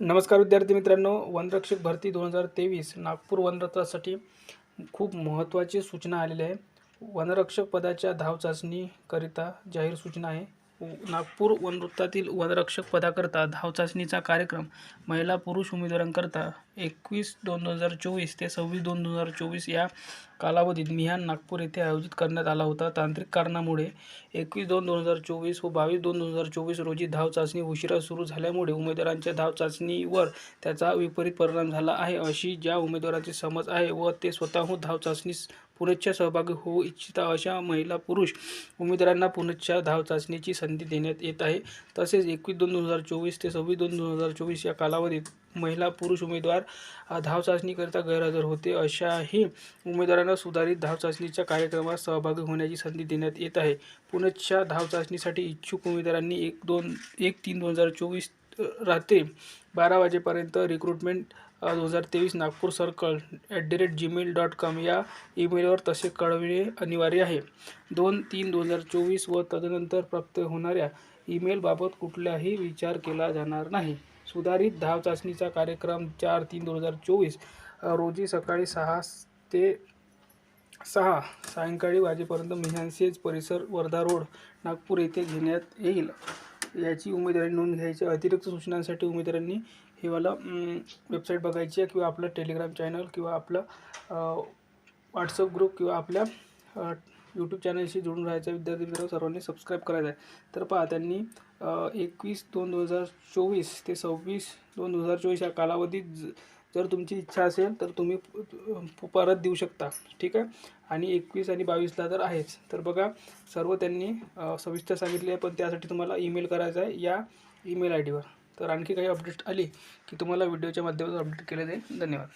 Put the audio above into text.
नमस्कार विद्यार्थी मित्रांनो वनरक्षक भरती दोन हजार तेवीस नागपूर वनरक्षकासाठी खूप महत्त्वाची सूचना आलेली आहे. वनरक्षक पदाच्या धाव चाचणीकरिता जाहीर सूचना आहे. नागपूर वनवृत्तातील वनरक्षक पदाकरता धाव चाचणीचा कार्यक्रम महिला पुरुष उमेदवारांकरता एकवीस दोन दोन हजार चोवीस ते सव्वीस दोन दोन हजार चोवीस या कालावधीत मिहान नागपूर येथे आयोजित करण्यात आला होता. तांत्रिक कारणामुळे एकवीस दोन दोन हजार चोवीस व बावीस दोन दोन हजार चोवीस रोजी धाव चाचणी उशिरा सुरू झाल्यामुळे उमेदवारांच्या धाव चाचणीवर त्याचा विपरीत परिणाम झाला आहे. अशी ज्या उमेदवारांची समज आहे व ते स्वतःहून धाव चाचणीस पुनश्च सहभागी होऊ इच्छिता अशा महिला पुरुष उमेदवारांना पुनश्च धाव चाचणीची संधी देण्यात येत आहे. तसेच एकवीस दोन दोन हजार चोवीस ते सव्वीस दोन दोन हजार चोवीस या कालावधीत महिला पुरुष उमेदवार धावचाचणीकरिता धाव चाचणीकरिता गैरहजर होते. अशाही उमेदवारांना सुधारित धाव चाचणीच्या कार्यक्रमात सहभागी होण्याची संधी देण्यात येत आहे. पुनश्च धाव चाचणीसाठी इच्छुक उमेदवारांनी एक दोन एक तीन दोन हजार चोवीस रात्री बारा वाजेपर्यंत रिक्रुटमेंट दोन हजार तेवीस Nagpur circle at the rate Gmail dot com या ईमेलवर तसे कळविणे अनिवार्य आहे. दोन तीन दोन हजार चोवीस व तदनंतर प्राप्त होणाऱ्या ईमेलबाबत कुठलाही विचार केला जाणार नाही. सुधारित धाव चाचणीचा कार्यक्रम चार तीन दोन हजार चोवीस रोजी सकाळी सहा ते सहा सायंकाळी वाजेपर्यंत मिहानसेज परिसर वर्धा रोड नागपूर येथे घेण्यात येईल. याची उमेदवारी नोंद घ्यायची. अतिरिक्त सूचनांसाठी उमेदवारांनी हिवाला वेबसाईट बघायची आहे किंवा आपलं टेलिग्राम चॅनल किंवा आपलं व्हॉट्सअप ग्रुप किंवा आपल्या यूट्यूब चॅनलशी जोडून राहायचं विद्यार्थी मित्रांनो सर्वांनी सबस्क्राईब करायचं आहे. तर पहा त्यांनी एकवीस दोन दोन हजार चोवीस ते सव्वीस दोन दोन हजार चोवीस या कालावधीत जर तुमची इच्छा असेल तर तुम्ही परत देऊ शकता. ठीक आहे? आणि एकवीस आणि बावीसला तर आहेच. तर बघा सर्व त्यांनी सविस्तर सांगितले आहे पण त्यासाठी तुम्हाला ईमेल करायचा आहे या ईमेल आय डीवर. तर आणखी काही अपडेट आली की तुम्हाला व्हिडिओच्या माध्यमातून अपडेट केले जाईल. धन्यवाद.